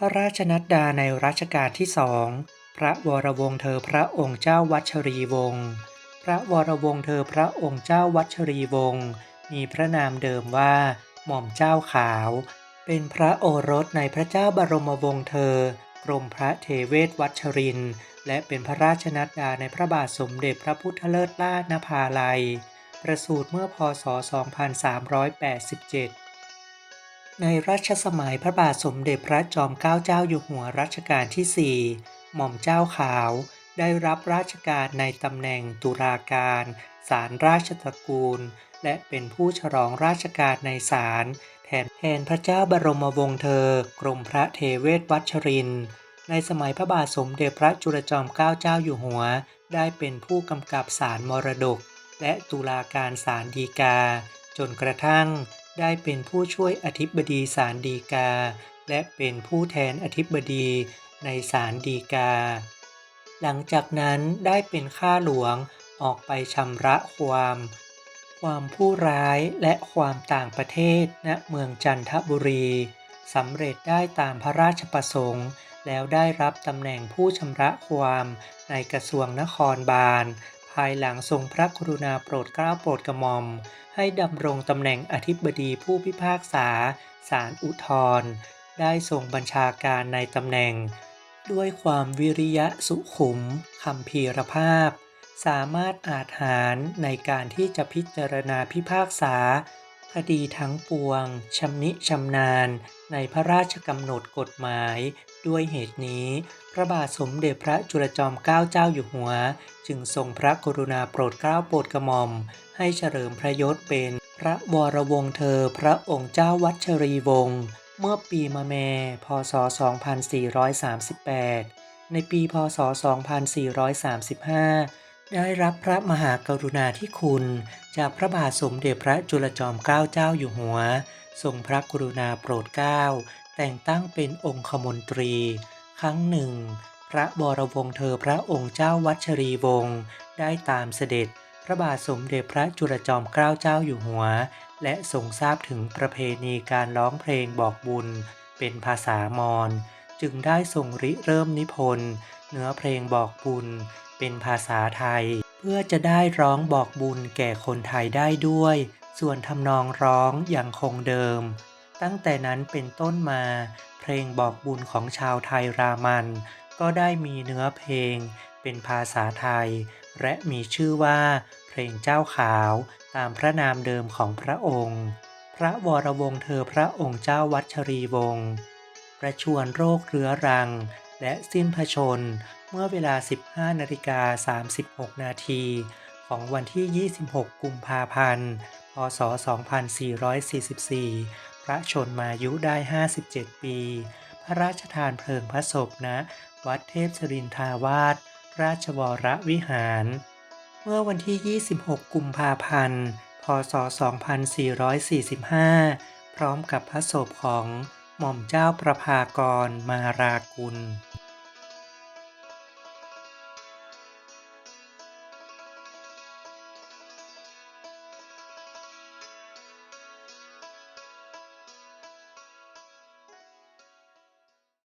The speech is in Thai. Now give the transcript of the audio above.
พระราชนัดดาในรัชกาลที่สอง พระวรวงศ์เธอพระองค์เจ้าวัชรีวงศ์ พระวรวงศ์เธอพระองค์เจ้าวัชรีวงศ์มีพระนามเดิมว่า หม่อมเจ้าขาว เป็นพระโอรสในพระเจ้าบรมวงศ์เธอกรมพระเทเวศวัชรินทร์และเป็นพระราชนัดดาในพระบาทสมเด็จพระพุทธเลิศล่านภาลัย ประสูติเมื่อพศ 2387 ในรัชสมัยพระบาทสมเด็จพระจอมเกล้าเจ้าอยู่หัวรัชกาลที่ 4 หม่อมเจ้าขาวได้รับราชการในตำแหน่งตุลาการศาลราชตระกูล และเป็นผู้ฉลองราชการในศาลแทนแทนพระเจ้าบรมวงศ์เธอกรมพระเทเวศวัชริน ในสมัยพระบาทสมเด็จพระจุลจอมเกล้าเจ้าอยู่หัว ได้เป็นผู้กำกับศาลมรดก และตุลาการศาลฎีกา จนกระทั่ง ได้เป็นผู้ช่วยอธิบดีศาลฎีกา และเป็นผู้แทนอธิบดีในศาลฎีกา หลังจากนั้นได้เป็นข้าหลวงออกไปชำระความ ความผู้ร้ายและความต่างประเทศณเมืองจันทบุรีสำเร็จได้ตามพระราชประสงค์ แล้วได้รับตำแหน่งผู้ชำระความในกระทรวงนครบาลายหลังทรงพระกรุณาโปรดเกล้าโปรดกระหม่อม ให้ดำรงตำแหน่งอธิบดีผู้พิพากษาศาลอุทธรณ์ได้ทรงบัญชาการในตำแหน่ง ด้วยความวิริยะสุขุมคำพีรภาพ สามารถอาจหารในการที่จะพิจารณาพิพากษา คดีทั้งปวงชำนิชำนาญ ในพระราชกำหนดกฎหมาย ด้วยเหตุนี้ พระบาทสมเด็จพระจุลจอมเกล้าเจ้าอยู่หัว จึงทรงพระกรุณาโปรดเกล้าโปรดกระหม่อม ให้เฉลิมพระยศเป็นพระวรวงศ์เธอพระองค์เจ้าวัชรีวงศ์เมื่อปีมะแม พศ 2438 ในปีพศ 2435 ได้รับพระมหากรุณาธิคุณ จากพระบาทสมเด็จพระจุลจอมเกล้าเจ้าอยู่หัว ทรงพระกรุณาโปรดเกล้า แต่งตั้งเป็นองคมนตรี ครั้งหนึ่ง พระบรวงศ์เธอพระองค์เจ้าวัชรีวงศ์ได้ตามเสด็จพระบาทสมเด็จพระจุลจอมเกล้าเจ้าอยู่หัว และทรงทราบถึงประเพณีการร้องเพลงบอกบุญเป็นภาษามอญ จึงได้ทรงริเริ่มนิพนธ์เนื้อเพลงบอกบุญเป็นภาษาไทย เพื่อจะได้ร้องบอกบุญแก่คนไทยได้ด้วย ส่วนทำนองร้องอยังคงเดิม ตั้งแต่นั้นเป็นต้นมา เพลงบอกบุญของชาวไทยรามัน ก็ได้มีเนื้อเพลง เป็นภาษาไทย และมีชื่อว่าเพลงเจ้าขาวตามพระนามเดิมของพระองค์ พระวรวงศ์เธอพระองค์เจ้าวัชรีวงศ์ ประชวรโรคเรื้อรัง และสิ้นพระชน เมื่อเวลา 15นาฬิกา36 นาที ของวันที่ 26 กุมภาพันธ์ พศ 2444 พระชนมายุได้ 57 ปี พระราชทานเพลิงพระศพณะวัดเทพสรินทาวาสราชวรวิหาร เมื่อวันที่ 26 กุมภาพันธ์ พศ 2445 พร้อมกับพระศพของ หม่อมเจ้าประภากรมารากุล